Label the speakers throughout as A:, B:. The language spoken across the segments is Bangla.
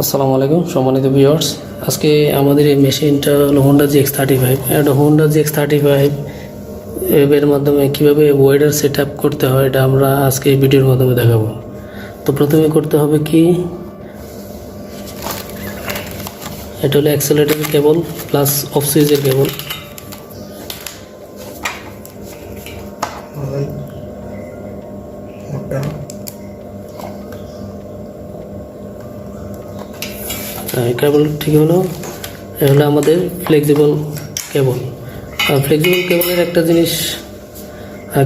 A: আসসালামু আলাইকুম, সম্মানিত ভিউয়ার্স আজকে আমাদের এই মেশিনটা হলো Honda G X thirty five একটা Honda G X thirty five এর মাধ্যমে কীভাবে ওয়েডার সেট আপ করতে হয়, এটা আমরা আজকে এই ভিডিওর মাধ্যমে দেখাবো। তো প্রথমে করতে হবে কি? এটা হলো অ্যাক্সেলেটার কেবল প্লাস অফ সুইচের কেবল এই কেবল ঠিক হলো। এ হলো আমাদের ফ্লেক্সিবল কেবল আর ফ্লেক্সিবল কেবলের একটা জিনিস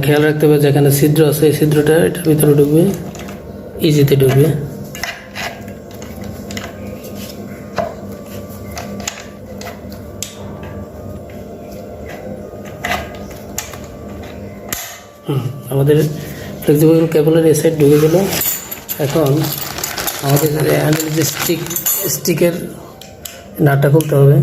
A: খেয়াল রাখতে হবে যেখানে ছিদ্র আছে, এই ছিদ্রটা এটার ভিতরে ঢুকবে ইজিতে ঢুকবে। আমাদের ফ্লেক্সিবল কেবলের এই সাইড ঢুকে গেল। এখন আমাদের যে স্টিক স্টিকের নাটটা খুলতে হবে।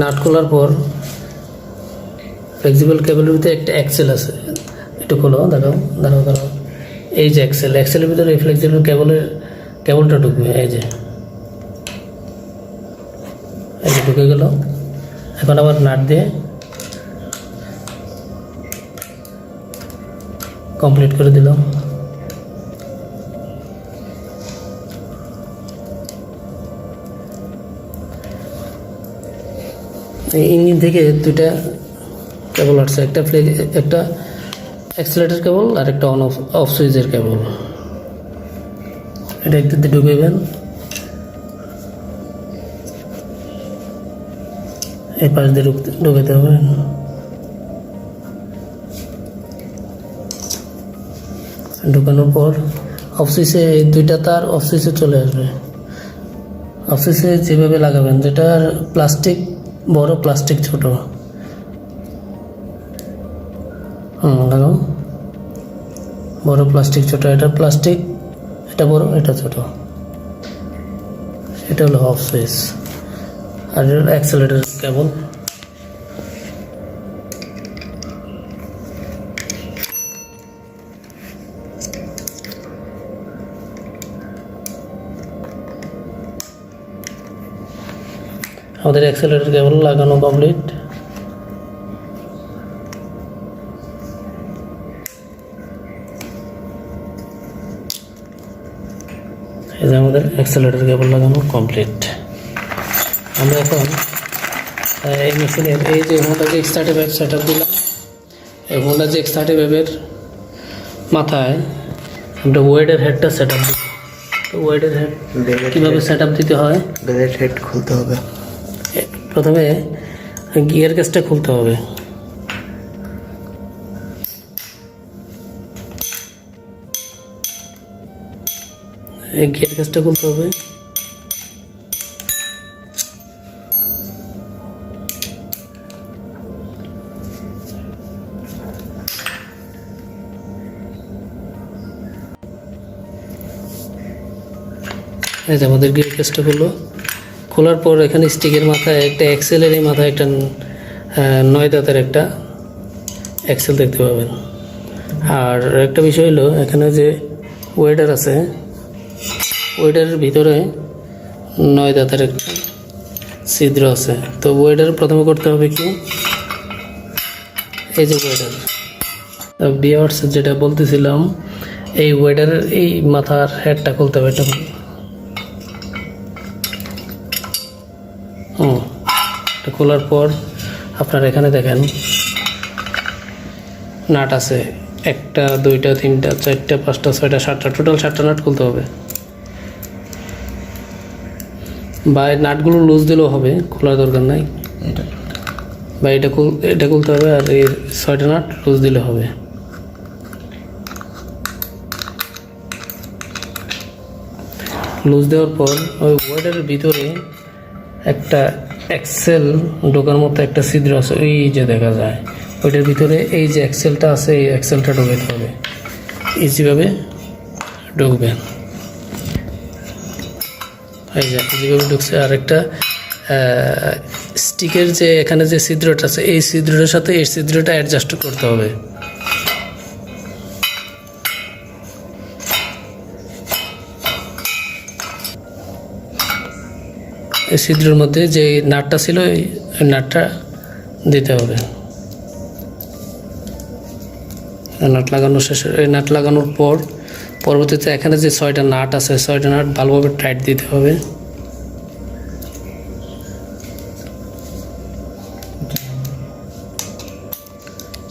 A: নাট খোলার পর ফ্লেক্সিবল কেবলের ভিতরে একটা অ্যাক্সেল আছে। একটু খোলো, দাঁড়াও দাঁড়াও দাঁড়াও। এই যে অ্যাক্সেল অ্যাক্সেলের ভিতরে এই ফ্লেক্সিবল কেবলের কেবলটা ঢুকবে, এই যে। এই যে ঢুকে গেল। এখন আবার নাট দিয়ে কমপ্লিট করে দিলাম। এই ইঞ্জিন থেকে দুইটা কেবল আসছে, একটা ফ্লে একটা অ্যাক্সিলেটার কেবল আর একটা অন অফ অফ সুইচের কেবল। এটা একটু ঢুকেবেন এই পাশ দিয়ে ঢুকতে ঢুকাতে হবে। ঢুকানোর পর অফিসে এই দুইটা তার অফিসে চলে আসবে। অফিসে যেভাবে লাগাবেন, যেটা প্লাস্টিক, বড় প্লাস্টিক ছোট। লাগাও। বড় প্লাস্টিক ছোট, এটা প্লাস্টিক, এটা বড়, এটা ছোট। এটা হলো অফ সুইচ আর অ্যাক্সেলেটার কেবল। আমাদের অ্যাক্সেলেটার কেবল লাগানো কমপ্লিট এই যে আমাদের অ্যাক্সেলেটার কেবল লাগানো কমপ্লিট আমরা এখন এই মেশিনের এই যে হোন্ডা যে X thirty five set up দিলাম এই হোন্ডা যে এক্স থার্টি ফাইভের মাথায় আমরা ওয়েডের হেডটা সেট আপ দিই তো ওয়েডের হেড কীভাবে সেট আপ দিতে হয়?
B: হেড খুলতে হবে।
A: প্রথমে গিয়ার গ্যাসটা খুলতে হবে। গিয়ার গ্যাসটা খুলতে হবে। এই যে আমাদের গিয়ার গ্যাসটা খুললো। খোলার পর এখানে স্টিকের মাথায় একটা এক্সেলের এই মাথায় একটা নয় দাঁতের একটা এক্সেল দেখতে পাবেন। আর একটা বিষয় হলো, এখানে যে ওয়েডার আছে ওয়েডারের ভিতরে নয় দাঁতের একটা ছিদ্র আছে। তো ওয়েডার প্রথমে করতে হবে কি? এই যে ওয়েডার বিয়ার্স যেটা বলতেছিলাম, এই ওয়েডারের এই মাথার হেডটা খুলতে হবে। এটা এটা খোলার পর আপনার এখানে দেখেন নাট আছে। একটা দুইটা তিনটা চারটা পাঁচটা ছয়টা সাতটা টোটাল সাতটা নাট খুলতে হবে। বা নাটগুলো লুজ দিলেও হবে খোলার দরকার নাই। বা এটা এটা খুলতে হবে আর এই ছয়টা নাট লুজ দিলে হবে। লুজ দেওয়ার পর ওই ওয়ার্ডের ভিতরে একটা এক্সেল ঢোকার মতো একটা ছিদ্র আছে, ওই যে দেখা যায়। ওইটার ভিতরে এই যে এক্সেলটা আছে, এই এক্সেলটা ঢোকাতে হবে। ইজিভাবে ঢুকবেন। এই যে ইজিভাবে ঢুকছে। আর একটা স্টিকের যে এখানে যে ছিদ্রটা আছে, এই ছিদ্রটার সাথে এই ছিদ্রটা অ্যাডজাস্ট করতে হবে। এই ছিদ্রের মধ্যে যে নাটটা ছিল, এই নাটটা দিতে হবে। নাট লাগানো শেষ এই নাট লাগানোর পর পরবর্তীতে এখানে যে ছয়টা নাট আছে, ছয়টা নাট ভালোভাবে টাইট দিতে হবে।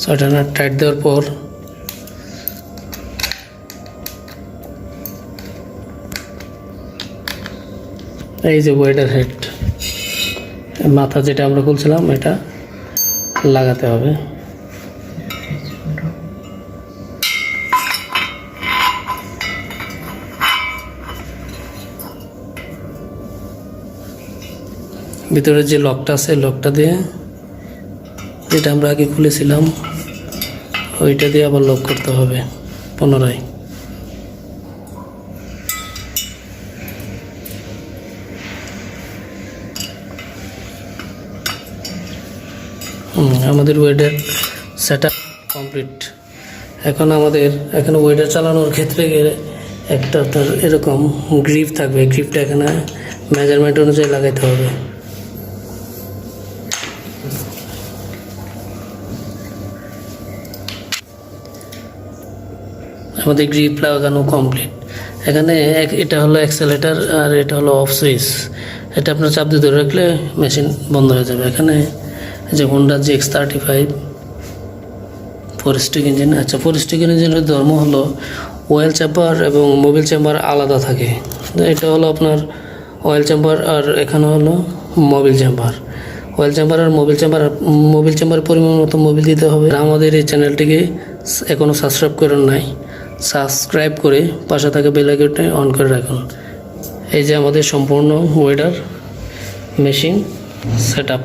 A: ছয়টা নাট টাইট দেওয়ার পর এই যে ওয়েডার হেড মাথা যেটা আমরা বলছিলাম এটা লাগাতে হবে। ভিতরে যে লকটা আছে, লকটা দিয়ে যেটা আমরা আগে খুলেছিলাম, ওইটা দিয়ে আবার লক করতে হবে পুনরায়। আমাদের ওয়েডার সেট কমপ্লিট এখন আমাদের, এখানে ওয়েডার চালানোর ক্ষেত্রে একটা তার এরকম গ্রিপ থাকবে। গ্রিপটা এখানে মেজারমেন্ট অনুযায়ী লাগাইতে হবে। আমাদের গ্রিপ লাগানো কমপ্লিট এখানে এটা হলো অ্যাক্সেলেটার আর এটা হলো অফ সুইচ এটা আপনার চাপ দিয়ে ধরে রাখলে মেশিন বন্ধ হয়ে যাবে। এখানে যে Honda G X thirty five four stroke engine আচ্ছা ফোরেস্টিক ইঞ্জিনের ধর্ম হলো অয়েল চেম্বার এবং মোবিল চেম্বার আলাদা থাকে। এটা হলো আপনার অয়েল চেম্বার আর এখানে হলো মোবিল চেম্বার অয়েল চেম্বার আর মোবিল চেম্বার মোবিল চেম্বারের পরিমাণ মতো মোবিল দিতে হবে। আমাদের এই চ্যানেলটিকে এখনও সাবস্ক্রাইব করেন নাই সাবস্ক্রাইব করে পাশে থাকা বেল আইকনটি অন করে রাখুন। এই যে আমাদের সম্পূর্ণ ওয়েডার মেশিন সেট আপ